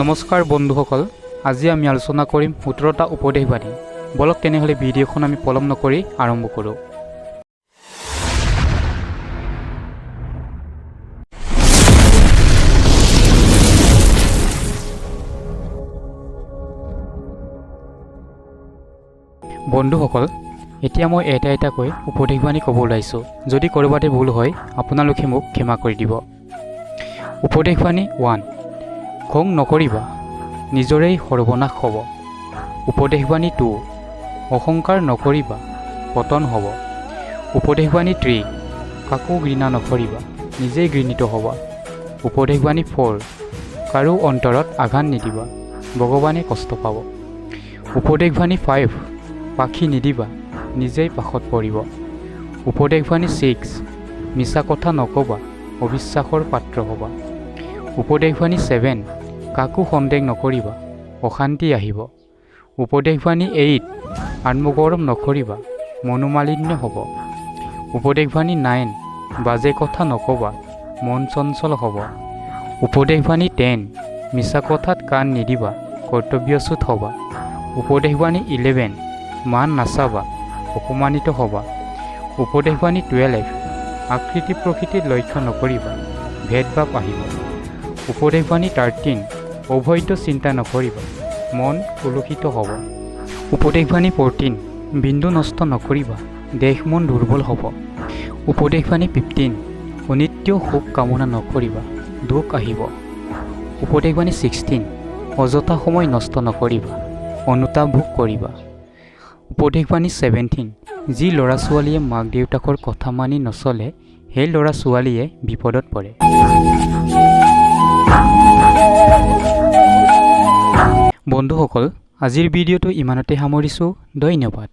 নমস্কাৰ বন্ধুসকল আজি আমি আলোচনা কৰিম সোতৰটা উপদেশবাণী। বলক তেনেহ'লে ভিডিঅ'খন আমি পলম নকৰি আৰম্ভ কৰোঁ। বন্ধুসকল এতিয়া মই এটা এটাকৈ উপদেশবাণী ক'ব ওলাইছোঁ। যদি ক'ৰবাতে ভুল হয় আপোনালোকে মোক ক্ষমা কৰি দিব। উপদেশবাণী ওৱান। খং নকৰিবা, নিজৰেই সৰ্বনাশ হ'ব। উপদেশবাণী টু অহংকাৰ নকৰিবা, পতন হ'ব। উপদেশবাণী থ্ৰী কাকো ঘৃণা নকৰিবা, নিজেই ঘৃণিত হ'বা। উপদেশবাণী ফ'ৰ, কাৰো অন্তৰত আঘাত নিদিবা, ভগৱানে কষ্ট পাব। উপদেশবাণী ফাইভ, পাখি নিদিবা, নিজেই পাশত পৰিব। উপদেশবাণী ছিক্স, মিছা কথা নক'বা, অবিশ্বাসৰ পাত্ৰ হ'বা। উপদেশবাণী ছেভেন কাকো সন্দেহ নকৰিবা, অশান্তি আহিব। উপদেশবাণী এইট আত্মগৌৰৱ নকৰিবা, মনোমালিন্য হ'ব। উপদেশবাণী নাইন, বাজে কথা নক'বা, মন চঞ্চল হ'ব। উপদেশবাণী টেন, মিছা কথাত কাণ নিদিবা, কৰ্তব্যচ্যুত হ'বা। উপদেশবাণী ইলেভেন, মান নাচাবা, অপমানিত হ'বা। উপদেশবাণী টুৱেলভ আকৃতি প্ৰকৃতিৰ লক্ষ্য নকৰিবা ভেদভাৱ আহিব। উপদেশবাণী থাৰ্টিন অবৈধ চিন্তা নকৰিবা। মন কলুষিত হ'ব। উপদেশবাণী ফৰ্টিন, বিন্দু নষ্ট নকৰিবা। দেশ মন দুৰ্বল হ'ব। উপদেশবাণী ফিফটিন, অনিত্য সুখ কামনা নকৰিবা। দুখ আহিব। উপদেশবাণী ছিক্সটিন, অযথা সময় নষ্ট নকৰিবা। অনুতাপ ভোগ কৰিবা। উপদেশবাণী ছেভেণ্টিন যি ল'ৰা ছোৱালীয়ে মাক দেউতাকৰ কথা মানি নচলে, সেই ল'ৰা ছোৱালীয়ে বিপদত পৰে। বন্ধুসকল আজিৰ ভিডিঅ'টো ইমানতে সামৰিছোঁ। ধন্যবাদ।